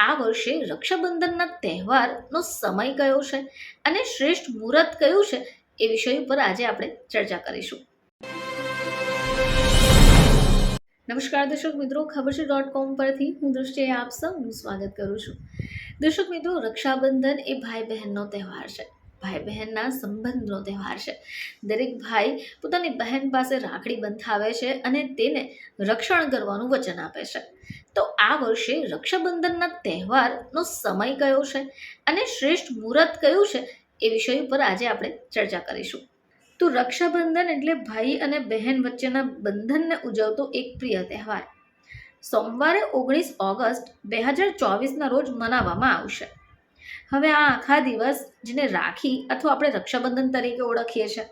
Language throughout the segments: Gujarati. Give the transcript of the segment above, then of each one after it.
આ વર્ષે રક્ષાબંધનના તહેવારનો સમય કયો છે અને શ્રેષ્ઠ મુહૂર્ત કયું છે એ વિષય ઉપર આજે આપણે ચર્ચા કરીશું. નમસ્કાર દર્શક મિત્રો, ખબર છે. ડોટ કોમ પરથી હું દૃષ્ટિએ આપ સૌનું સ્વાગત કરું છું. દર્શક મિત્રો, રક્ષાબંધન એ ભાઈ બહેનનો તહેવાર છે. ભાઈ બહેનના સંબંધનો તહેવાર છે. દરેક ભાઈ પોતાની બહેન પાસે રાખડી બંધાવે છે અને તેને રક્ષણ કરવાનું વચન આપે છે. તો આ વર્ષે રક્ષાબંધનના તહેવારનો સમય કયો છે અને શ્રેષ્ઠ મુહૂર્ત કયું છે એ વિષય ઉપર આજે આપણે ચર્ચા કરીશું. તો રક્ષાબંધન એટલે ભાઈ અને બહેન વચ્ચેના બંધનને ઉજવતો એક પ્રિય તહેવાર. સોમવારે ઓગણીસ ઓગસ્ટ બે હજાર ચોવીસના રોજ મનાવવામાં આવશે. હવે આ આખા દિવસ જેને રાખી અથવા આપણે રક્ષાબંધન તરીકે ઓળખીએ છીએ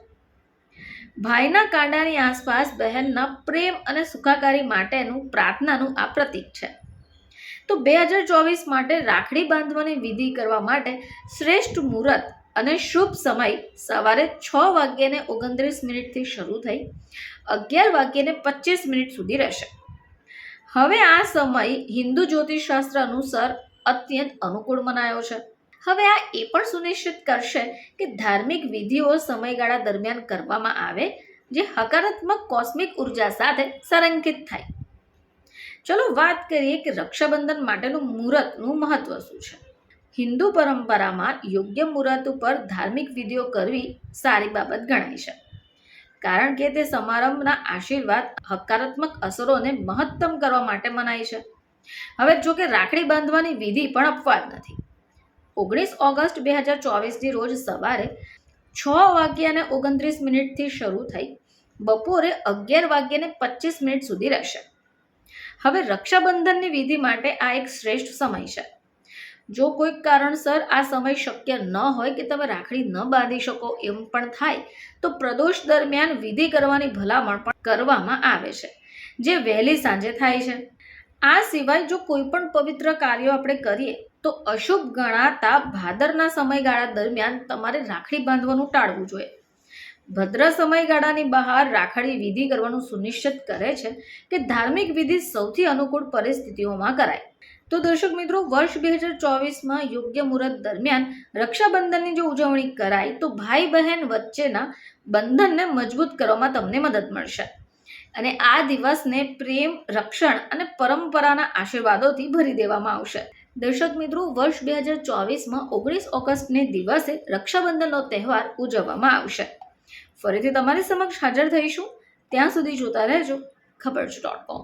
ભાઈના કાંડાની આસપાસ બહેનના પ્રેમ અને સુખાકારી માટેનું પ્રાર્થનાનું આ પ્રતીક છે. તો બે હજાર ચોવીસ માટે રાખડી બાંધવાની વિધિ કરવા માટે શ્રેષ્ઠ મુહૂર્ત અને શુભ સમય સવારે છ વાગ્યાને ઓગણત્રીસ મિનિટથી શરૂ થઈ અગિયાર વાગ્યાને પચીસ મિનિટ સુધી રહેશે. હવે આ સમય હિન્દુ જ્યોતિષશાસ્ત્ર અનુસાર અત્યંત અનુકૂળ મનાયો છે. હવે આ એ પણ સુનિશ્ચિત કરશે કે ધાર્મિક વિધિઓ સમયગાળા દરમિયાન કરવામાં આવે, જે હકારાત્મક કોસ્મિક ઊર્જા સાથે સંરેખિત થાય. ચલો વાત કરીએ કે રક્ષાબંધન માટેનું મુહૂર્તનું મહત્વ શું છે. હિન્દુ પરંપરામાં યોગ્ય મુહૂર્ત ઉપર ધાર્મિક વિધિઓ કરવી સારી બાબત ગણાય છે. કારણ કે તે સમારંભના આશીર્વાદ હકારાત્મક અસરોને મહત્તમ કરવા માટે મનાય છે. હવે જો કે રાખડી બાંધવાની વિધિ પણ અપવાદ નથી. ઓગણીસ ઓગસ્ટ બે હજાર ચોવીસની રોજ સવારે છ વાગ્યાને ઓગણત્રીસ મિનિટથી શરૂ થઈ બપોરે અગિયાર વાગ્યાને પચીસ મિનિટ સુધી રહેશે. હવે રક્ષાબંધનની વિધિ માટે આ એક શ્રેષ્ઠ સમય છે. જો કોઈક કારણસર આ સમય શક્ય ન હોય કે તમે રાખડી ન બાંધી શકો એમ પણ થાય, તો પ્રદોષ દરમિયાન વિધિ કરવાની ભલામણ પણ કરવામાં આવે છે, જે વહેલી સાંજે થાય છે. આ સિવાય જો કોઈ પણ પવિત્ર કાર્યો આપણે કરીએ તો અશુભ ગણાતા ભાદરના સમયગાળા દરમિયાન તમારે રાખડી બાંધવાનું ટાળવું જોઈએ. ભદ્ર સમયગાળાની બહાર રાખડી વિધિ કરવાનું સુનિશ્ચિત કરે છે કે ધાર્મિક વિધિ સૌથી અનુકૂળ પરિસ્થિતિઓમાં કરાય. તો દર્શક મિત્રો, વર્ષ બે હજાર ચોવીસમાં યોગ્ય મુહૂર્ત દરમિયાન રક્ષાબંધનની જો ઉજવણી કરાય, તો ભાઈ બહેન વચ્ચેના બંધનને મજબૂત કરવામાં તમને મદદ મળશે. અને આ દિવસને પ્રેમ, રક્ષણ અને પરંપરાના આશીર્વાદોથી ભરી દેવામાં આવશે. દર્શક મિત્રો, વર્ષ બે હજાર ચોવીસમાં ઓગણીસ ઓગસ્ટને દિવસે રક્ષાબંધનનો તહેવાર ઉજવવામાં આવશે. ફરીથી તમારી સમક્ષ હાજર થઈશું. ત્યાં સુધી જોતા રહેજો. ખબર છે ડોટ કોમ